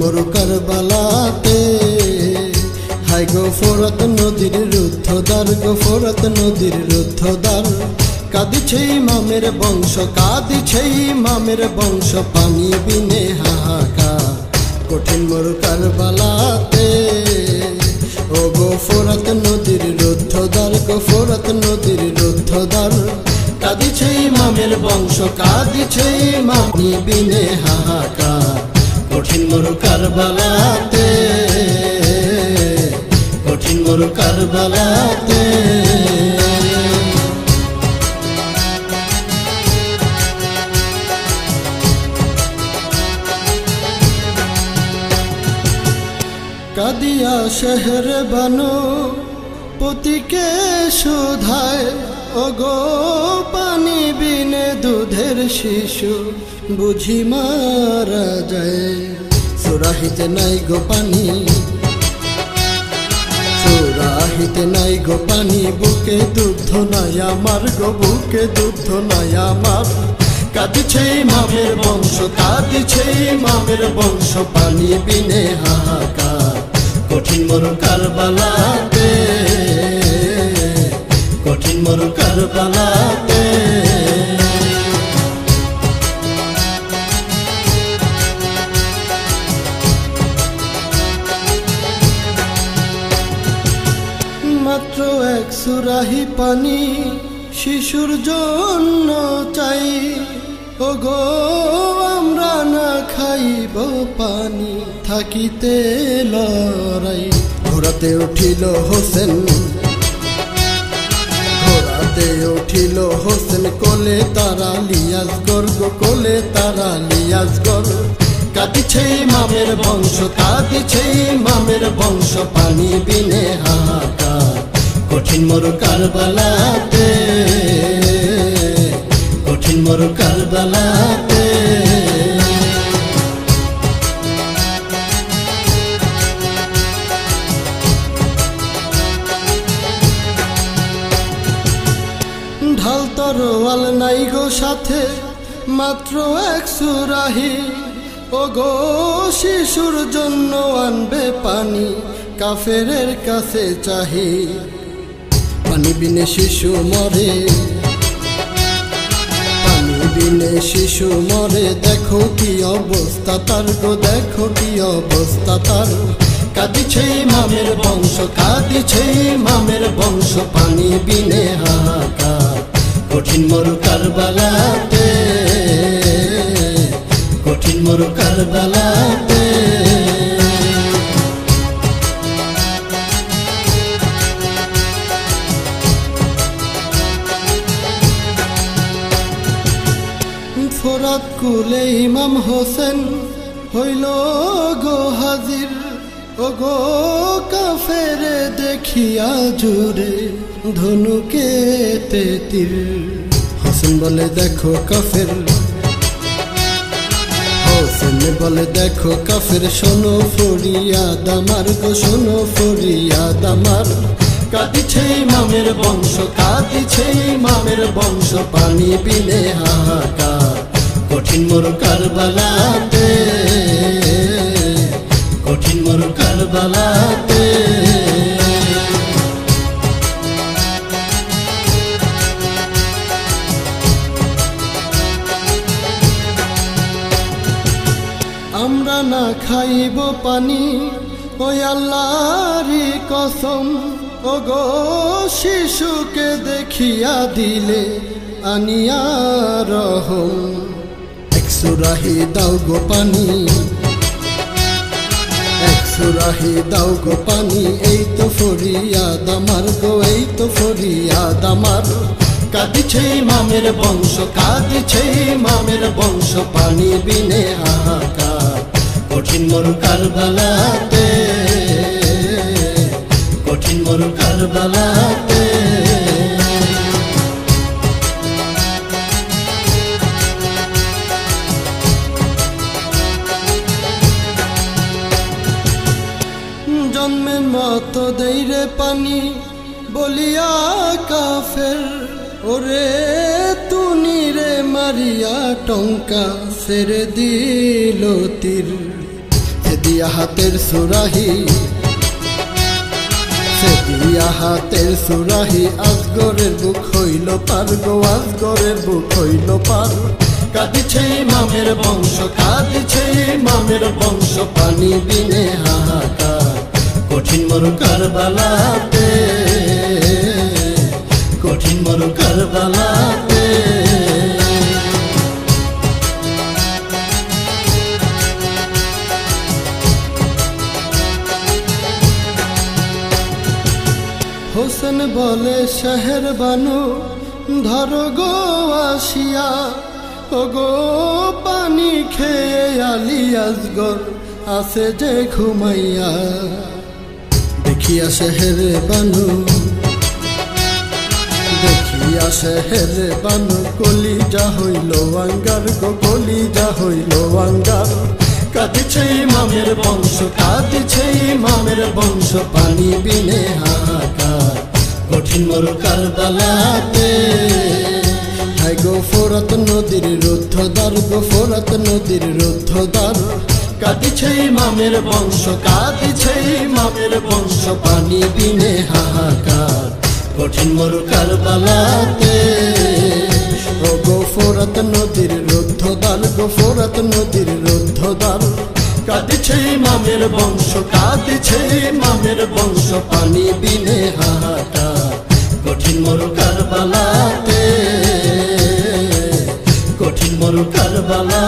মরু কারবালাতে হাই গো ফোরত নদীর রুদ্ধদ্বার গো ফোরত নদীর রুদ্ধদ্বার। কাঁদিছে মামের বংশ, কাঁদিছে মামের বংশ, পানি বিনে হাহাকার, কঠিন মরু কারবালাতে। ও গো ফোরত নদীর রুদ্ধদ্বার, গো ফোরত নদীর রুদ্ধদ্বার। কাঁদিছে মামের বংশ, কাঁদিছে মামি বিনে হাহাকার, কঠিন মরু কারবালাতে। কঠিন মরু কারবালাতে। কাদিয়া শহর বানো, পতিকে শোধায়, ওগো পানি বিনে দুধের শিশু, বুঝি মারা যায়। সুরাহিতে নাই গো পানি, সুরাহিতে নাই গো পানি, বুকে দুগ্ধ নাই আমার গো, বুকে দুগ্ধ নাই আমার। কাঁদিছে মামের বংশ, কাঁদিছে মামের বংশ, পানি বিনে হাহাকার। কঠিন মরু কারবালাতে, কঠিন মরু কারবালাতে। মাত্র এক সুরাহি পানি শিশুর জন্য চাই ও গো আমরা না খাইব পানি, থাকিতে লড়াই। ঘোরাতে উঠিল হোসেন ঘোরাতে উঠিল হোসেন, কোলে তারা লিয়াজ গর্গ কোলে তারা লিয়াজ গর্গ কাঁদিছে মামের বংশ, কাঁদিছে মামের বংশ, পানি বিনে হাহাকার। কঠিন মরু কারবালাতে, কঠিন মরু কারবালাতে তরোয়াল নাই গো সাথে, মাত্র এক সুরাহি। ও গো শিশুর জন্য আনবে পানি, কাফেরের কাছে চাহি। পানি বিনে শিশু মরে, পানি বিনে শিশু মরে, দেখো কি অবস্থা তার গো, দেখো কি অবস্থা তার। কাঁদিছে মামের বংশ, কাঁদিছে মামের বংশ, পানি বিনে হাহাকার। কঠিন মরু কারবালাতে, কঠিন মরু কারবালাতে। ফোরাত কুলে ইমাম হোসেন হইল গো হাজির ও গো কাফেরে দেখিয়া জুড়ে। ধনুকে তেতির হোসেন বলে দেখো কাফের। হোসেন বলে দেখো কাফের। শোনো ফরিয়া দামার গো, শোনো ফরিয়া দামার কাঁদিছে মামের বংশ, কাঁদিছে মামের বংশ। পানি বিনে হাহাকার, কঠিন মরু কারবালাতে। কঠিন মরু কারবালাতে। না খাইব পানি। ওই আল্লাহরই কসম ও গো শিশুকে দেখিয়া দিলে আনিয়া রহম। একসুরাহি দাও গো পানি, একসুরাহি দাও গো পানি, এই তো ফরিয়াদ আমার গো, এই তো ফরিয়াদ আমার। কাঁদিছে মামের বংশ, কাঁদিছে মামের বংশ, পানি বিনে হাহাকার। কঠিন মরু কারবালাতে, কঠিন মরু কারবালাতে। জন্মের মত দেইরে পানি, বলিয়া কাফের, ওরে তুনি রে মারিয়া, টঙ্কা সেরে দিল তীর। দিয়া হাতের সুরাহি। সে দিয়া হাতের সুরাহি, আজগরের বুক হইল পার গো, আজগরের বুক হইল পার। কাঁদিছে মামের বংশ, কাঁদিছে মামের বংশ, পানি দিনে হাহাকার। কঠিন মরু কারবালাতে হোসেন বলে শহর বানু, ধর গো আসিয়া ও গো পানি খেয়ে আলি আসগর আসে যে ঘুমাইয়া। দেখিয়া শহর বানু, দেখিয়া শহর বানু কলি যা হইল আঙ্গার গো কলি যা হইল আঙ্গার। কাঁদিছে মামের বংশ, কাঁদিছে মামের বংশ, পানি বিনে হাহাকার। মর কারবালাতে। হাই গো ফোরত নদীর রুদ্ধদ্বার গো ফোরত নদীর রুদ্ধ রুদ্ধদ্বার কাঁদিছে মামের বংশ, কাঁদিছে মামের বংশ, পানি বিনে হাহাকার। কঠিন মর কারবালাতে। ও গো ফোরত নদীর রুদ্ধদ্বার গো ফোরত নদীর রুদ্ধদ্বার কাঁদিছে মামের বংশ, কাঁদিছে মামের বংশ, পানি বিনে হাহাকার। কঠিন মরু কারবালাতে কঠিন মরু কারবালাতে